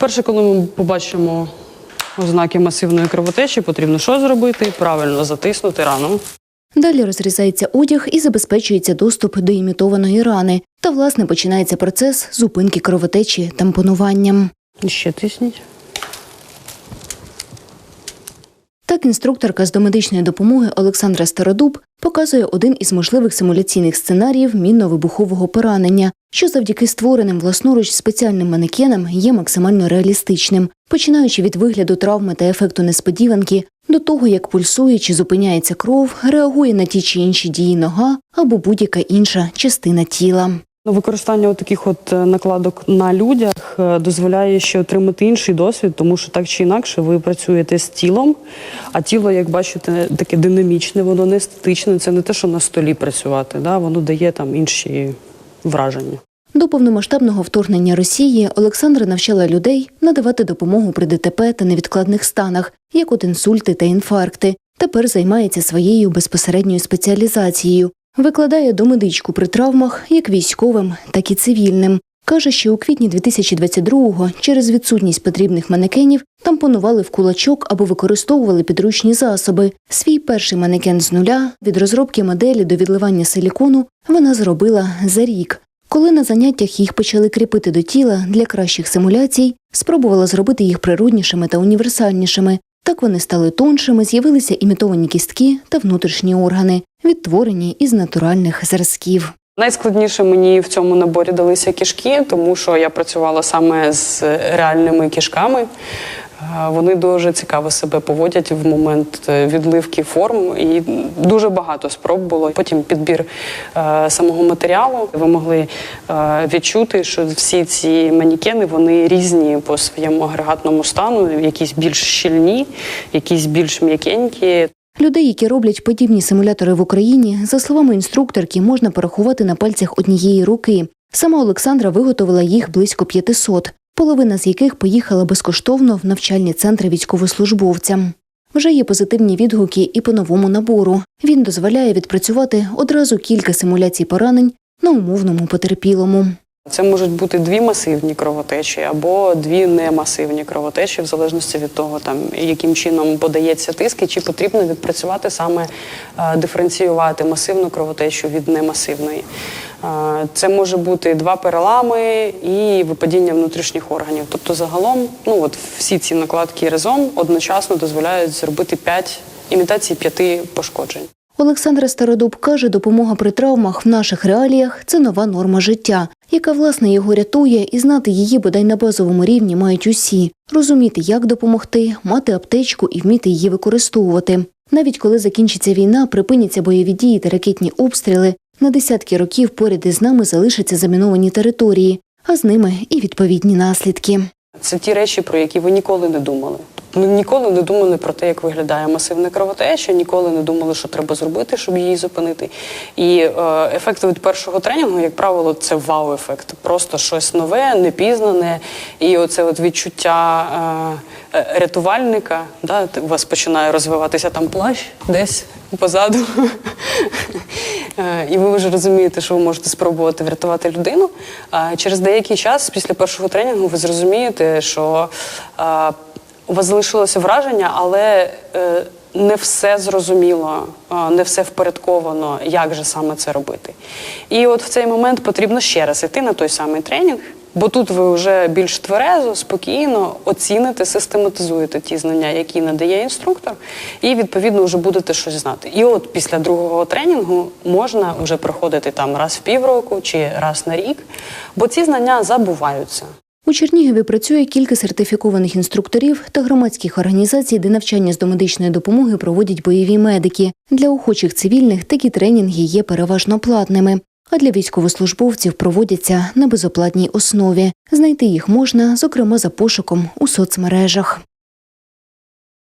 Перше, коли ми побачимо ознаки масивної кровотечі, потрібно що зробити? Правильно затиснути рану. Далі розрізається одяг і забезпечується доступ до імітованої рани. Та власне починається процес зупинки кровотечі тампонуванням. Ще тисніть. Інструкторка з домедичної допомоги Олександра Стародуб показує один із можливих симуляційних сценаріїв мінно-вибухового поранення, що завдяки створеним власноруч спеціальним манекенам є максимально реалістичним, починаючи від вигляду травми та ефекту несподіванки до того, як пульсує чи зупиняється кров, реагує на ті чи інші дії нога або будь-яка інша частина тіла. Ну, Використання таких от е, накладок на людях е, дозволяє ще отримати інший досвід, тому що так чи інакше ви працюєте з тілом, а тіло, як бачите, таке динамічне, воно не статичне. Це не те, що на столі працювати, да? воно дає там інші враження. До повномасштабного вторгнення Росії Олександра навчала людей надавати допомогу при ДТП та невідкладних станах, як от інсульти та інфаркти. Тепер займається своєю безпосередньою спеціалізацією. Викладає домедичку при травмах як військовим, так і цивільним. Каже, що у квітні 2022-го через відсутність потрібних манекенів тампонували в кулачок або використовували підручні засоби. Свій перший манекен з нуля від розробки моделі до відливання силікону вона зробила за рік. Коли на заняттях їх почали кріпити до тіла для кращих симуляцій, спробувала зробити їх природнішими та універсальнішими. Так вони стали тоншими, з'явилися імітовані кістки та внутрішні органи, відтворені із натуральних зразків. Найскладніше мені в цьому наборі далися кішки, тому що я працювала саме з реальними кішками. Вони дуже цікаво себе поводять в момент е, відливки форм, і дуже багато спроб було. Потім підбір е, самого матеріалу. Ви могли е, відчути, що всі ці манікени вони різні по своєму агрегатному стану, якісь більш щільні, якісь більш м'якенькі. Людей, які роблять подібні симулятори в Україні, за словами інструкторки, можна порахувати на пальцях однієї руки. Сама Олександра виготовила їх близько 500, половина з яких поїхала безкоштовно в навчальні центри військовослужбовцям. Вже є позитивні відгуки і по новому набору. Він дозволяє відпрацювати одразу кілька симуляцій поранень на умовному потерпілому. Це можуть бути дві масивні кровотечі або дві немасивні кровотечі, в залежності від того, там яким чином подається тиск, і чи потрібно відпрацювати саме е, диференціювати масивну кровотечу від немасивної. Це може бути два перелами і випадіння внутрішніх органів. Тобто, загалом, ну от всі ці накладки разом одночасно дозволяють зробити п'ять імітацій п'яти пошкоджень. Олександра Стародуб каже, допомога при травмах в наших реаліях це нова норма життя, яка власне його рятує, і знати її бодай на базовому рівні мають усі розуміти, як допомогти, мати аптечку і вміти її використовувати. Навіть коли закінчиться війна, припиняться бойові дії та ракетні обстріли. На десятки років поряд із нами залишаться заміновані території, а з ними і відповідні наслідки. Це ті речі, про які ви ніколи не думали. Ми ніколи не думали про те, як виглядає масивна кровотеча, ніколи не думали, що треба зробити, щоб її зупинити. І е, ефект від першого тренінгу, як правило, це вау-ефект. Просто щось нове, непізнане. І оце от відчуття е, е, рятувальника. Да, у вас починає розвиватися там плащ десь позаду. Е, І ви вже розумієте, що ви можете спробувати врятувати людину. Через деякий час, після першого тренінгу, ви зрозумієте, що у вас залишилося враження, але е, не все зрозуміло, не все впорядковано, як же саме це робити. І от в цей момент потрібно ще раз іти на той самий тренінг. Бо тут ви вже більш тверезо, спокійно оціните, систематизуєте ті знання, які надає інструктор, і відповідно вже будете щось знати. І от після другого тренінгу можна вже проходити там раз в півроку чи раз на рік, бо ці знання забуваються. У Чернігові працює кілька сертифікованих інструкторів та громадських організацій, де навчання з домедичної допомоги проводять бойові медики. Для охочих цивільних такі тренінги є переважно платними, а для військовослужбовців проводяться на безоплатній основі. Знайти їх можна, зокрема, за пошуком у соцмережах.